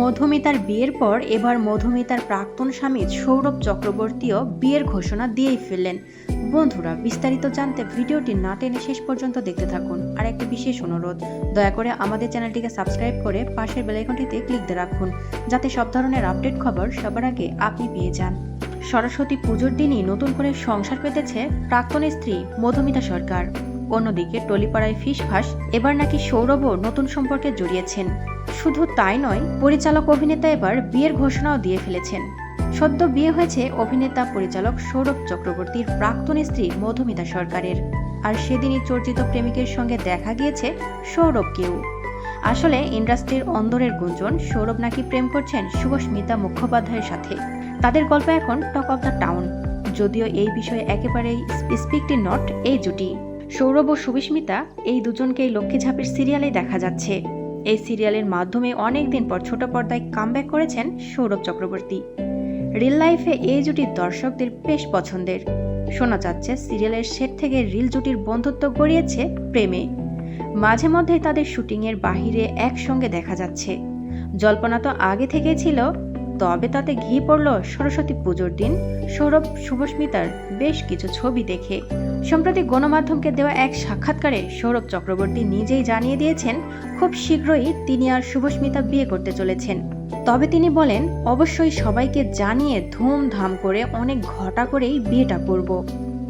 মধুমিতার বিয়ের পর এবার মধুমিতার প্রাক্তন স্বামী সৌরভ চক্রবর্তীও বিয়ের ঘোষণা দিয়েই ফেললেন। বন্ধুরা, বিস্তারিত জানতে ভিডিওটি না টেনে শেষ পর্যন্ত দেখতে থাকুন। আর একটি বিশেষ অনুরোধ, দয়া করে আমাদের চ্যানেলটিকে সাবস্ক্রাইব করে পাশের বেলাইকনটিতে ক্লিক দিয়ে রাখুন, যাতে সব ধরনের আপডেট খবর সবার আগে আপনি পেয়ে যান। সরস্বতী পুজোর দিনই নতুন করে সংসার পেতেছে প্রাক্তন স্ত্রী মধুমিতা সরকার। অন্যদিকে টলিপাড়ায় ফিস ফিসফাস এবার নাকি সৌরভও নতুন সম্পর্কে জড়িয়েছেন। শুধু তাই নয়, পরিচালক অভিনেতা এবার বিয়ের ঘোষণাও দিয়ে ফেলেছেন। সদ্য বিয়ে হয়েছে অভিনেতা পরিচালক সৌরভ চক্রবর্তীর প্রাক্তন স্ত্রী মধুমিতা সরকারের। আর সেদিনই চর্চিত প্রেমিকের সঙ্গে দেখা গিয়েছে সৌরভকেও। আসলে ইন্ডাস্ট্রির অন্দরের গুঞ্জন, সৌরভ নাকি প্রেম করছেন শুভস্মিতা মুখোপাধ্যায়ের সাথে। তাদের গল্প এখন টক অফ দ্য টাউন। যদিও এই বিষয়ে একেবারেই স্পিকটি নট এই জুটি। সৌরভ ও সুবিস্মিতা এই দুজনকেই লক্ষ্মী ঝাঁপির সিরিয়ালে দেখা যাচ্ছে। এই সিরিয়ালের মাধ্যমে অনেক দিন পর ছোট পর্দায় কামব্যাক করেছেন সৌরভ চক্রবর্তী। রিল লাইফে এই জুটির দর্শকদের বেশ পছন্দের। শোনা যাচ্ছে সিরিয়ালের সেট থেকে রিল জুটির বন্ধুত্ব গড়িয়েছে প্রেমে। মাঝে মধ্যে তাদের শুটিংয়ের বাহিরে একসঙ্গে দেখা যাচ্ছে। জল্পনা তো আগে থেকেই ছিল তবে তাতে ঘি পড়ল সরস্বতী পুজোর দিন। সৌরভ শুভস্মিতার বেশ কিছু ছবি দেখে। সম্প্রতি গণমাধ্যমকে দেওয়া এক সাক্ষাৎকারে সৌরভ চক্রবর্তী নিজেই জানিয়ে দিয়েছেন, খুব শীঘ্রই তিনি আর শুভস্মিতা বিয়ে করতে চলেছেন। তবে তিনি বলেন, অবশ্যই সবাইকে জানিয়ে ধুমধাম করে অনেক ঘটা করেই বিয়েটা করব।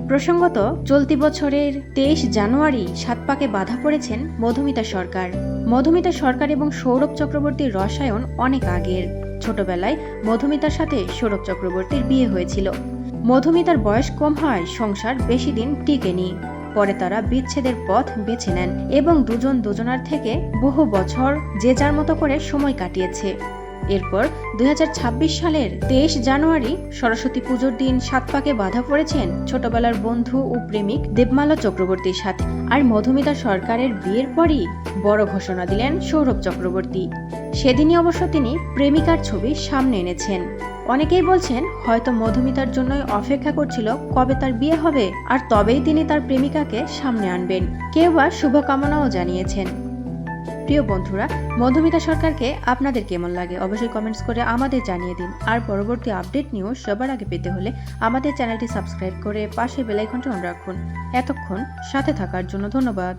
প্রসঙ্গত, চলতি বছরের তেইশ জানুয়ারি সাতপাকে বাধা পড়েছেন মধুমিতা সরকার। মধুমিতা সরকার এবং সৌরভ চক্রবর্তীর রসায়ন অনেক আগের। ছোটবেলায় মধুমিতার সাথে সৌরভ চক্রবর্তীর বিয়ে হয়েছিল। মধুমিতার বয়স কম হয়, সংসার বেশি দিন টিকেনি। পরে তারা বিচ্ছেদের পথ বেছে নেন এবং দুজন দুজনার থেকে বহু বছর যে যার মতো করে সময় কাটিয়েছে। এরপর দু হাজার ছাব্বিশ সালের তেইশ জানুয়ারি সরস্বতী পুজোর দিন সাত পাকে বাধা পড়েছেন ছোটবেলার বন্ধু ও প্রেমিক দেবমালা চক্রবর্তীর সাথে। আর মধুমিতা সরকারের বিয়ের পরই বড় ঘোষণা দিলেন সৌরভ চক্রবর্তী। সেদিনই অবশ্য তিনি প্রেমিকার ছবি সামনে এনেছেন। অনেকেই বলছেন, হয়তো মধুমিতার জন্যই অপেক্ষা করছিল কবে তার বিয়ে হবে, আর তবেই তিনি তার প্রেমিকাকে সামনে আনবেন। কেউ বা শুভকামনাও জানিয়েছেন। প্রিয় বন্ধুরা, মধুমিতা সরকারকে আপনাদের কেমন লাগে অবশ্যই কমেন্টস করে আমাদের জানিয়ে দিন। আর পরবর্তী আপডেট নিউজ সবার আগে পেতে হলে আমাদের চ্যানেলটি সাবস্ক্রাইব করে পাশে বেলাইকনটি অন রাখুন। এতক্ষণ সাথে থাকার জন্য ধন্যবাদ।